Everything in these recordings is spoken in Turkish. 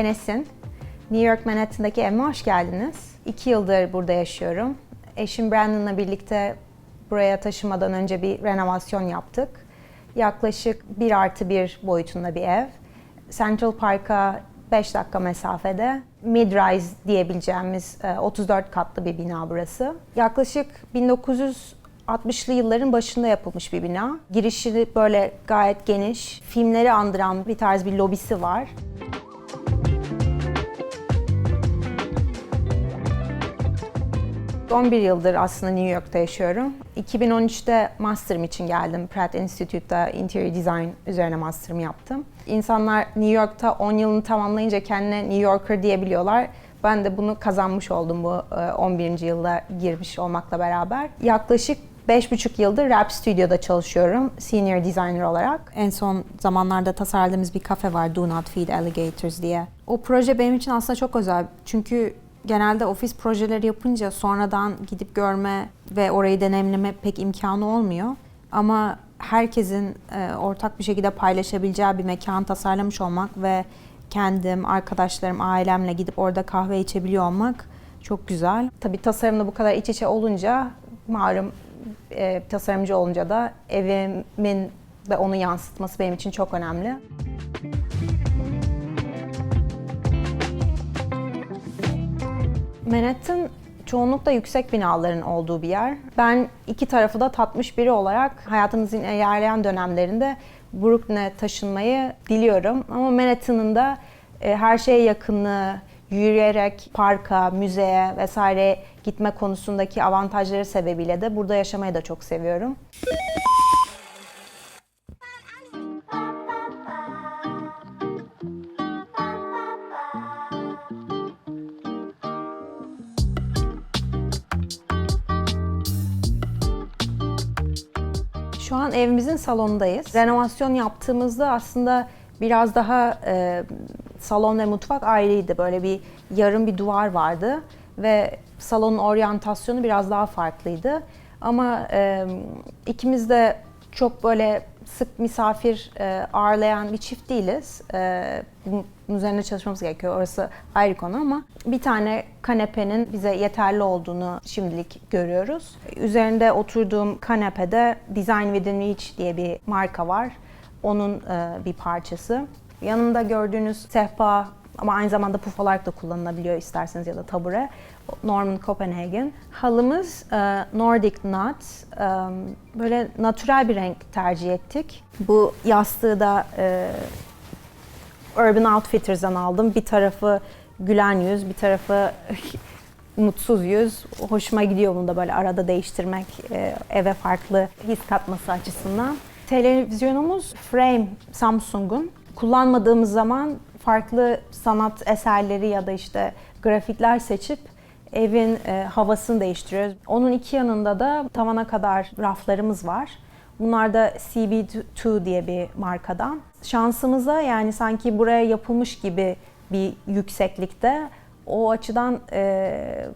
Ben Esin. New York Manhattan'daki evime hoş geldiniz. İki yıldır burada yaşıyorum. Eşim Brandon'la birlikte buraya taşımadan önce bir renovasyon yaptık. Yaklaşık 1 artı 1 boyutunda bir ev. Central Park'a 5 dakika mesafede. Mid-rise diyebileceğimiz e, 34 katlı bir bina burası. Yaklaşık 1960'lı yılların başında yapılmış bir bina. Girişi böyle gayet geniş, filmleri andıran bir tarz bir lobisi var. ...11 yıldır aslında New York'ta yaşıyorum. 2013'te master'ım için geldim. Pratt Institute'da Interior Design üzerine master'ımı yaptım. İnsanlar New York'ta 10 yılını tamamlayınca kendine New Yorker diyebiliyorlar. Ben de bunu kazanmış oldum bu e, 11. yılda girmiş olmakla beraber. Yaklaşık 5,5 yıldır Rap Studio'da çalışıyorum. Senior Designer olarak. En son zamanlarda tasarladığımız bir kafe var. Do Not Feed Alligators diye. O proje benim için aslında çok özel. Çünkü genelde ofis projeleri yapınca sonradan gidip görme ve orayı deneyimleme pek imkanı olmuyor. Ama herkesin e, ortak bir şekilde paylaşabileceği bir mekan tasarlamış olmak ve kendim, arkadaşlarım, ailemle gidip orada kahve içebiliyor olmak çok güzel. Tabii tasarımla bu kadar iç içe olunca malum e, tasarımcı olunca da evimin ve onu yansıtması benim için çok önemli. Manhattan çoğunlukla yüksek binaların olduğu bir yer. Ben iki tarafı da tatmış biri olarak hayatımızın ilerleyen dönemlerinde Brooklyn'e taşınmayı diliyorum. Ama Manhattan'ın da e, her şeye yakınlığı, yürüyerek parka, müzeye vesaire gitme konusundaki avantajları sebebiyle de burada yaşamayı da çok seviyorum. Şu an evimizin salonundayız. Renovasyon yaptığımızda aslında biraz daha e, salon ve mutfak ayrıydı. Böyle bir yarım bir duvar vardı ve salonun oryantasyonu biraz daha farklıydı. Ama e, ikimiz de çok böyle sık misafir e, ağırlayan bir çift değiliz. E, bunun üzerine çalışmamız gerekiyor. Orası ayrı konu ama bir tane kanepenin bize yeterli olduğunu şimdilik görüyoruz. Üzerinde oturduğum kanepede Design Within Reach diye bir marka var. Onun e, bir parçası. Yanında gördüğünüz sehpa ama aynı zamanda puf olarak da kullanılabiliyor isterseniz ya da tabure. Norman Copenhagen. Halımız e, Nordic Nut. E, böyle natürel bir renk tercih ettik. Bu yastığı da e, Urban Outfitters'dan aldım. Bir tarafı gülen yüz, bir tarafı mutsuz yüz. Hoşuma gidiyor bunu da böyle arada değiştirmek e, eve farklı his katması açısından. Televizyonumuz Frame Samsung'un. Kullanmadığımız zaman farklı sanat eserleri ya da işte grafikler seçip evin e, havasını değiştiriyoruz. Onun iki yanında da tavana kadar raflarımız var. Bunlar da CB2 diye bir markadan. Şansımıza yani sanki buraya yapılmış gibi bir yükseklikte o açıdan e,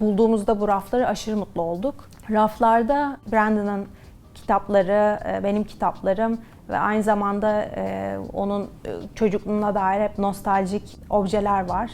bulduğumuzda bu rafları aşırı mutlu olduk. Raflarda Brandon'ın kitapları, e, benim kitaplarım ve aynı zamanda e, onun e, çocukluğuna dair hep nostaljik objeler var.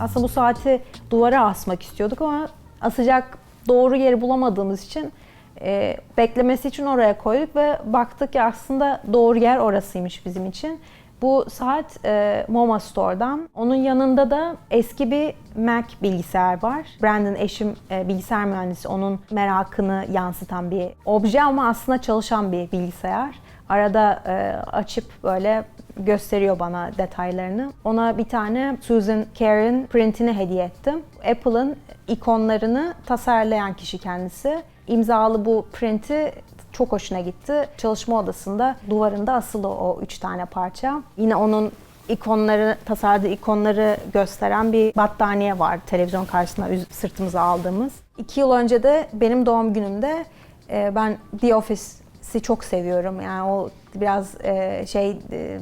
Aslında bu saati duvara asmak istiyorduk ama asacak doğru yeri bulamadığımız için e, beklemesi için oraya koyduk ve baktık ki aslında doğru yer orasıymış bizim için. Bu saat e, MoMA Store'dan. Onun yanında da eski bir Mac bilgisayar var. Brandon eşim e, bilgisayar mühendisi. Onun merakını yansıtan bir obje ama aslında çalışan bir bilgisayar. Arada e, açıp böyle gösteriyor bana detaylarını. Ona bir tane Susan Care'in printini hediye ettim. Apple'ın ikonlarını tasarlayan kişi kendisi. İmzalı bu printi çok hoşuna gitti. Çalışma odasında duvarında asılı o üç tane parça. Yine onun ikonları, tasarladığı ikonları gösteren bir battaniye var televizyon karşısında sırtımıza aldığımız. İki yıl önce de benim doğum günümde e, ben The Office'i çok seviyorum. Yani o biraz e, şey e,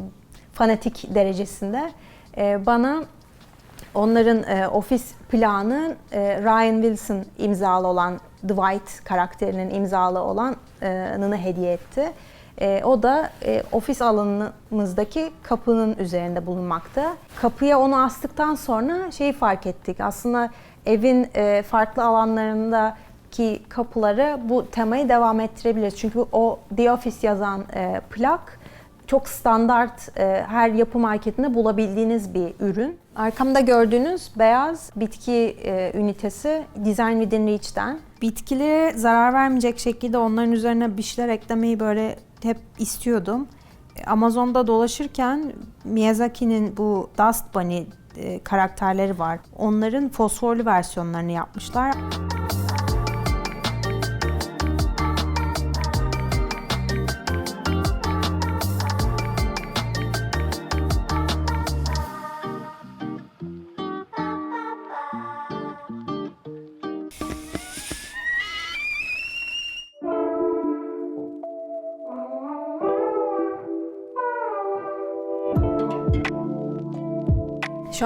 fanatik derecesinde. Bana onların ofis planı Ryan Wilson imzalı olan Dwight karakterinin imzalı olanını hediye etti. E, o da e, ofis alanımızdaki kapının üzerinde bulunmakta. Kapıya onu astıktan sonra şeyi fark ettik. Aslında evin e, farklı alanlarındaki kapıları bu temayı devam ettirebiliriz. Çünkü o The Office yazan e, plak çok standart e, her yapı marketinde bulabildiğiniz bir ürün. Arkamda gördüğünüz beyaz bitki e, ünitesi Design Within Reach'ten. Bitkilere zarar vermeyecek şekilde onların üzerine bir şeyler eklemeyi böyle hep istiyordum. Amazon'da dolaşırken Miyazaki'nin bu Dust Bunny e, karakterleri var. Onların fosforlu versiyonlarını yapmışlar. Şu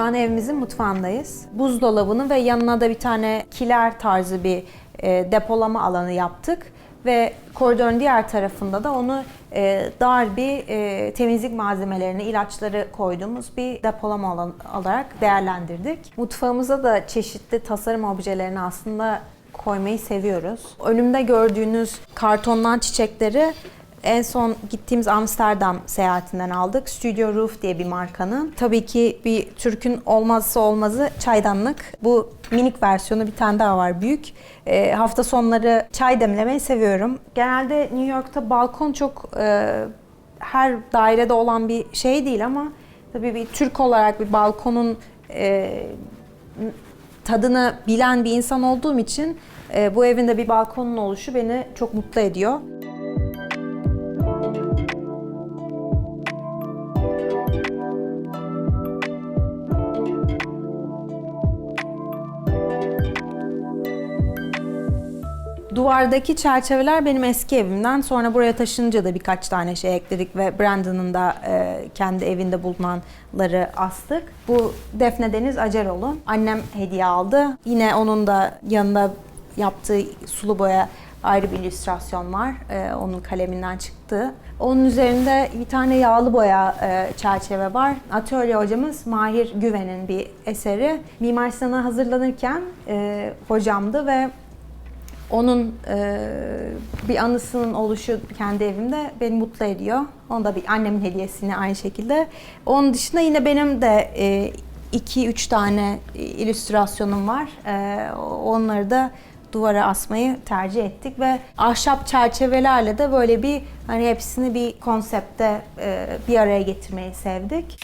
an evimizin mutfağındayız. Buzdolabını ve yanına da bir tane kiler tarzı bir e, depolama alanı yaptık. Ve koridorun diğer tarafında da onu e, dar bir e, temizlik malzemelerini, ilaçları koyduğumuz bir depolama alanı olarak değerlendirdik. Mutfağımıza da çeşitli tasarım objelerini aslında koymayı seviyoruz. Önümde gördüğünüz kartondan çiçekleri en son gittiğimiz Amsterdam seyahatinden aldık. Studio Roof diye bir markanın. Tabii ki bir Türk'ün olmazsa olmazı çaydanlık. Bu minik versiyonu bir tane daha var büyük. E, hafta sonları çay demlemeyi seviyorum. Genelde New York'ta balkon çok e, her dairede olan bir şey değil ama tabii bir Türk olarak bir balkonun e, tadını bilen bir insan olduğum için e, bu evinde bir balkonun oluşu beni çok mutlu ediyor. Duvardaki çerçeveler benim eski evimden. Sonra buraya taşınınca da birkaç tane şey ekledik ve Brandon'ın da e, kendi evinde bulunanları astık. Bu Defne Deniz Aceroğlu. Annem hediye aldı. Yine onun da yanında yaptığı sulu boya ayrı bir illüstrasyon var. E, onun kaleminden çıktı. Onun üzerinde bir tane yağlı boya e, çerçeve var. Atölye hocamız Mahir Güven'in bir eseri. Mimar Sinan'a hazırlanırken e, hocamdı ve onun e, bir anısının oluşu kendi evimde beni mutlu ediyor. Onu da bir annemin hediyesini aynı şekilde. Onun dışında yine benim de e, iki üç tane illüstrasyonum var. E, onları da duvara asmayı tercih ettik ve ahşap çerçevelerle de böyle bir hani hepsini bir konsepte e, bir araya getirmeyi sevdik.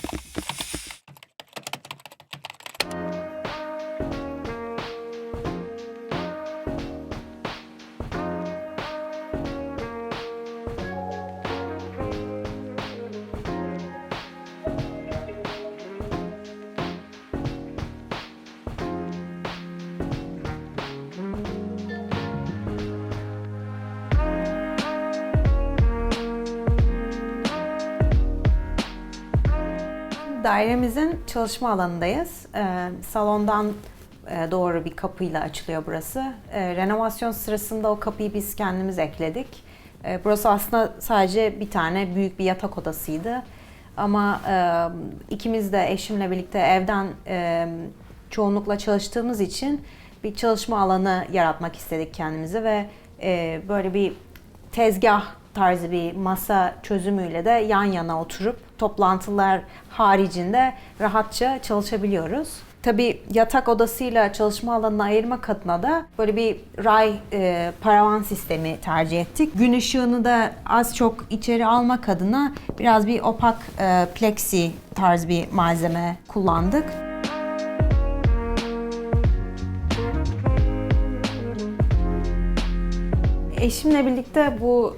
Dairemizin çalışma alanındayız. Ee, salondan e, doğru bir kapıyla açılıyor burası. Ee, renovasyon sırasında o kapıyı biz kendimiz ekledik. Ee, burası aslında sadece bir tane büyük bir yatak odasıydı. Ama e, ikimiz de eşimle birlikte evden e, çoğunlukla çalıştığımız için bir çalışma alanı yaratmak istedik kendimize ve böyle bir tezgah tarzı bir masa çözümüyle de yan yana oturup toplantılar haricinde rahatça çalışabiliyoruz. Tabii yatak odasıyla çalışma alanını ayırmak adına da böyle bir ray e, paravan sistemi tercih ettik. Gün ışığını da az çok içeri almak adına biraz bir opak e, plexi tarz bir malzeme kullandık. Eşimle birlikte bu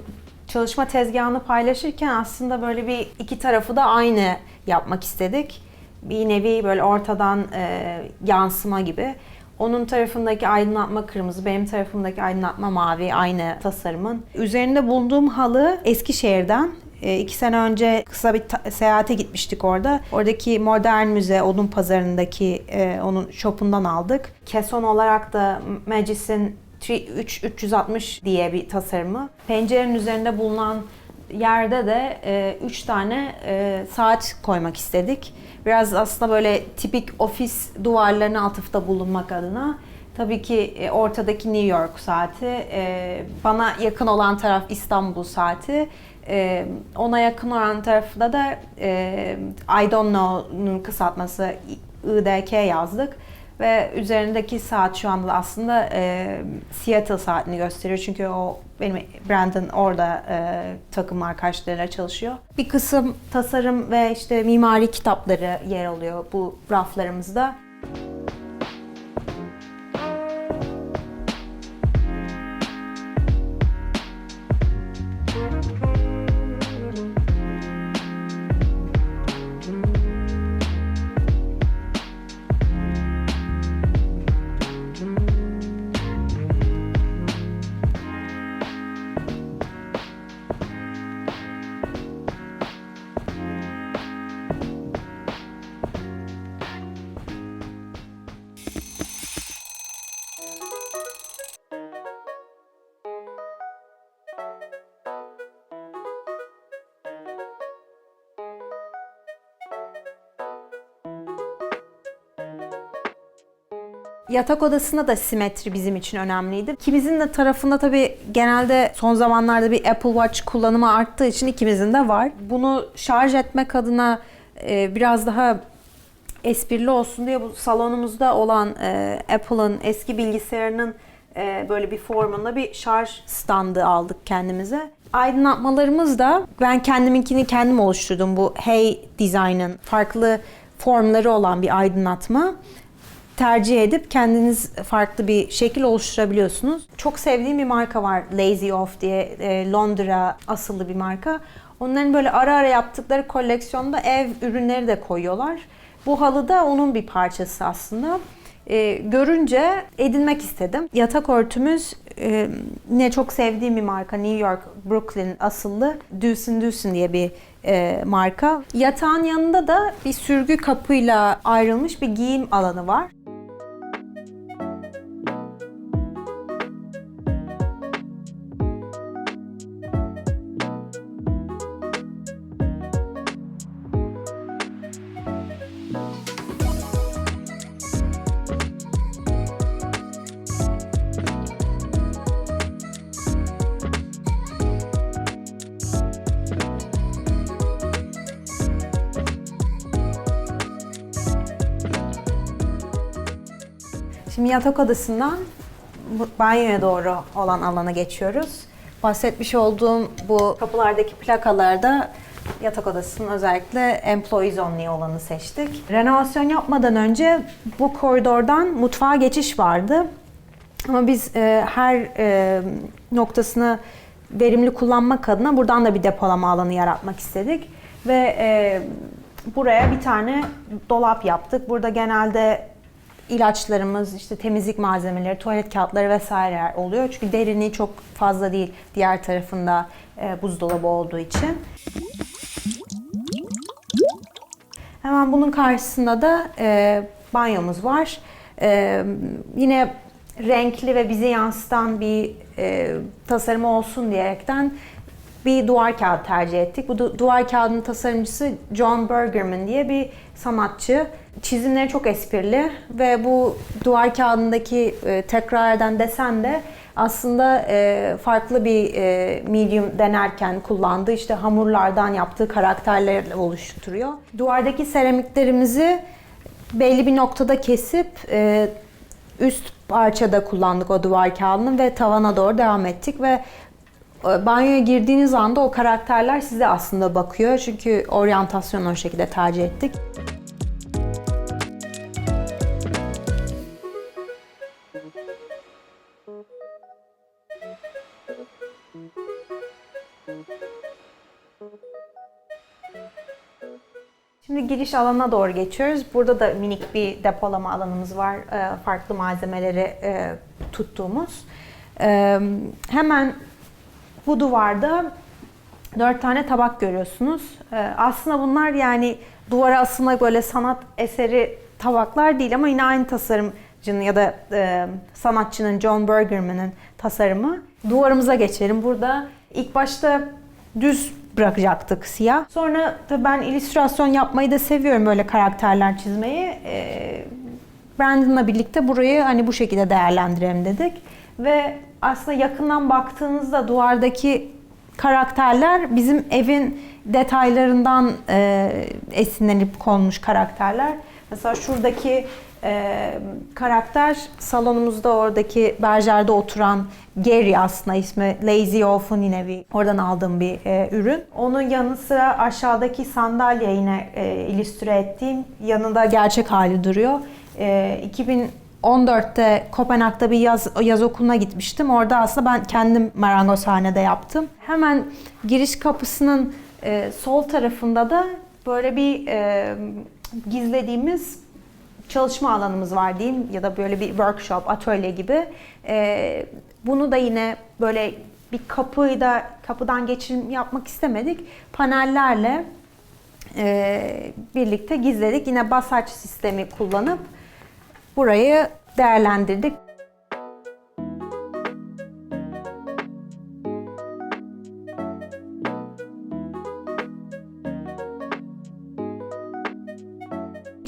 çalışma tezgahını paylaşırken aslında böyle bir iki tarafı da aynı yapmak istedik. Bir nevi böyle ortadan e, yansıma gibi. Onun tarafındaki aydınlatma kırmızı, benim tarafımdaki aydınlatma mavi aynı tasarımın. Üzerinde bulunduğum halı Eskişehir'den. E, iki sene önce kısa bir seyahate gitmiştik orada. Oradaki modern müze, odun pazarındaki e, onun shop'undan aldık. Keson olarak da Magis'in 3 360 diye bir tasarımı. Pencerenin üzerinde bulunan yerde de 3 tane e, saat koymak istedik. Biraz aslında böyle tipik ofis duvarlarına atıfta bulunmak adına. Tabii ki e, ortadaki New York saati, e, bana yakın olan taraf İstanbul saati, e, ona yakın olan tarafta da e, I don't know'nun kısaltması IDK yazdık. Ve üzerindeki saat şu anda da aslında e, Seattle saatini gösteriyor. Çünkü o benim Brandon orada e, takım arkadaşlarıyla çalışıyor. Bir kısım tasarım ve işte mimari kitapları yer alıyor bu raflarımızda. Yatak odasında da simetri bizim için önemliydi. İkimizin de tarafında tabii genelde son zamanlarda bir Apple Watch kullanımı arttığı için ikimizin de var. Bunu şarj etmek adına e, biraz daha esprili olsun diye bu salonumuzda olan e, Apple'ın eski bilgisayarının e, böyle bir formunda bir şarj standı aldık kendimize. Aydınlatmalarımız da ben kendiminkini kendim oluşturdum. Bu Hey Design'ın farklı formları olan bir aydınlatma tercih edip kendiniz farklı bir şekil oluşturabiliyorsunuz. Çok sevdiğim bir marka var Lazy Off diye e, Londra asıllı bir marka. Onların böyle ara ara yaptıkları koleksiyonda ev ürünleri de koyuyorlar. Bu halı da onun bir parçası aslında. E, görünce edinmek istedim. Yatak örtümüz e, yine çok sevdiğim bir marka New York, Brooklyn asıllı Deucin Deucin diye bir e, marka. Yatağın yanında da bir sürgü kapıyla ayrılmış bir giyim alanı var. Şimdi yatak odasından banyoya doğru olan alana geçiyoruz. Bahsetmiş olduğum bu kapılardaki plakalarda yatak odasının özellikle employees only olanı seçtik. Renovasyon yapmadan önce bu koridordan mutfağa geçiş vardı. Ama biz e, her e, noktasını verimli kullanmak adına buradan da bir depolama alanı yaratmak istedik. Ve e, buraya bir tane dolap yaptık. Burada genelde ilaçlarımız, işte temizlik malzemeleri, tuvalet kağıtları vesaire oluyor. Çünkü derinliği çok fazla değil diğer tarafında e, buzdolabı olduğu için. Hemen bunun karşısında da e, banyomuz var. E, yine renkli ve bizi yansıtan bir e, tasarımı olsun diyerekten bir duvar kağıdı tercih ettik. Bu du- duvar kağıdının tasarımcısı John Bergerman diye bir sanatçı. Çizimleri çok esprili ve bu duvar kağıdındaki e, tekrar eden desen de aslında e, farklı bir e, medium denerken kullandığı işte hamurlardan yaptığı karakterlerle oluşturuyor. Duvardaki seramiklerimizi belli bir noktada kesip e, üst parçada kullandık o duvar kağıdını ve tavana doğru devam ettik ve e, banyoya girdiğiniz anda o karakterler size aslında bakıyor. Çünkü oryantasyonu o şekilde tercih ettik. Giriş alanına doğru geçiyoruz. Burada da minik bir depolama alanımız var. Ee, Farklı malzemeleri e, tuttuğumuz. Ee, Hemen bu duvarda dört tane tabak görüyorsunuz. Ee, Aslında bunlar yani duvara asılmak böyle sanat eseri tabaklar değil ama yine aynı tasarım ya da e, sanatçının John Bergerman'ın tasarımı. Duvarımıza geçelim. Burada ilk başta düz bırakacaktık siyah. Sonra tabii ben illüstrasyon yapmayı da seviyorum böyle karakterler çizmeyi. E, Brandon'la birlikte burayı hani bu şekilde değerlendirelim dedik. Ve aslında yakından baktığınızda duvardaki karakterler bizim evin detaylarından e, esinlenip konmuş karakterler. Mesela şuradaki e, karakter salonumuzda oradaki berjerde oturan Gary aslında ismi Lazy Olf'un yine bir oradan aldığım bir e, ürün. Onun yanı sıra aşağıdaki sandalye yine e, illüstre ettiğim yanında gerçek hali duruyor. E, 2014'te Kopenhag'da bir yaz, yaz okuluna gitmiştim. Orada aslında ben kendim marangozhanede yaptım. Hemen giriş kapısının e, sol tarafında da böyle bir e, gizlediğimiz çalışma alanımız var diyeyim ya da böyle bir workshop, atölye gibi. Ee, bunu da yine böyle bir kapıyı da kapıdan geçirim yapmak istemedik. Panellerle e, birlikte gizledik. Yine basaç sistemi kullanıp burayı değerlendirdik.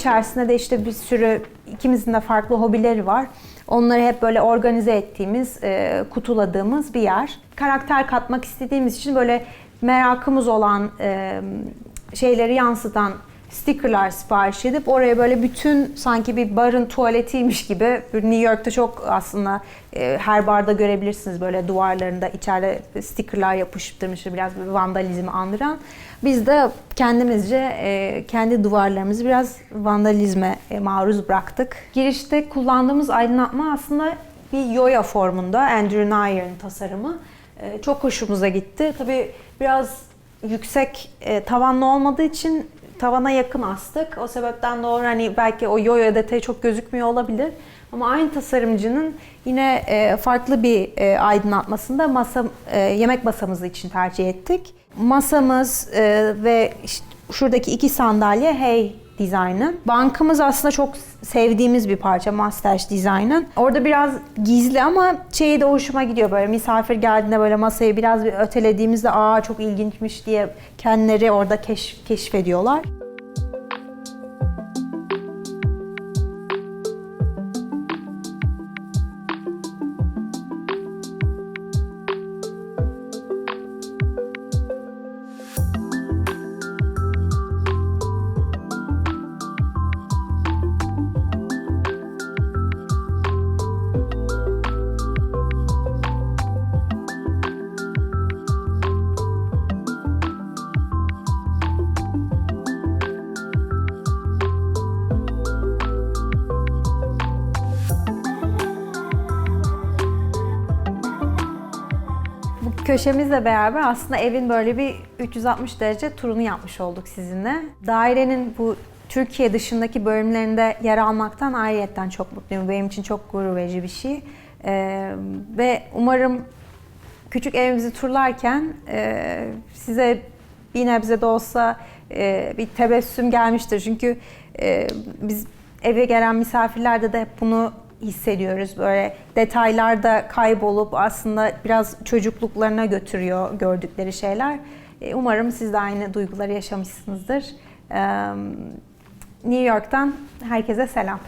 İçerisinde de işte bir sürü ikimizin de farklı hobileri var. Onları hep böyle organize ettiğimiz, e, kutuladığımız bir yer. Karakter katmak istediğimiz için böyle merakımız olan e, şeyleri yansıtan stickerlar sipariş edip oraya böyle bütün sanki bir barın tuvaletiymiş gibi New York'ta çok aslında e, her barda görebilirsiniz böyle duvarlarında içeride stickerlar yapıştırmış biraz bir vandalizmi andıran. Biz de kendimizce e, kendi duvarlarımızı biraz vandalizme e, maruz bıraktık. Girişte kullandığımız aydınlatma aslında bir yoya formunda Andrew Nayer'ın tasarımı. Çok hoşumuza gitti. Tabii biraz yüksek tavanlı olmadığı için tavana yakın astık. O sebepten doğru hani belki o yoyo detayı çok gözükmüyor olabilir. Ama aynı tasarımcının yine e, farklı bir e, aydınlatmasında masa e, yemek masamızı için tercih ettik. Masamız e, ve işte şuradaki iki sandalye Hey Design'ın. Bankımız aslında çok sevdiğimiz bir parça Mustache Design'ın. Orada biraz gizli ama şeyi de hoşuma gidiyor böyle misafir geldiğinde böyle masayı biraz bir ötelediğimizde aa çok ilginçmiş diye kendileri orada keşf, keşfediyorlar. Köşemizle beraber aslında evin böyle bir 360 derece turunu yapmış olduk sizinle. Dairenin bu Türkiye dışındaki bölümlerinde yer almaktan ayrıyetten çok mutluyum. Benim için çok gurur verici bir şey. Ee, ve umarım küçük evimizi turlarken e, size bir nebze de olsa e, bir tebessüm gelmiştir. Çünkü e, biz eve gelen misafirlerde de hep bunu hissediyoruz. Böyle detaylarda kaybolup aslında biraz çocukluklarına götürüyor gördükleri şeyler. E, Umarım siz de aynı duyguları yaşamışsınızdır. New York'tan herkese selam.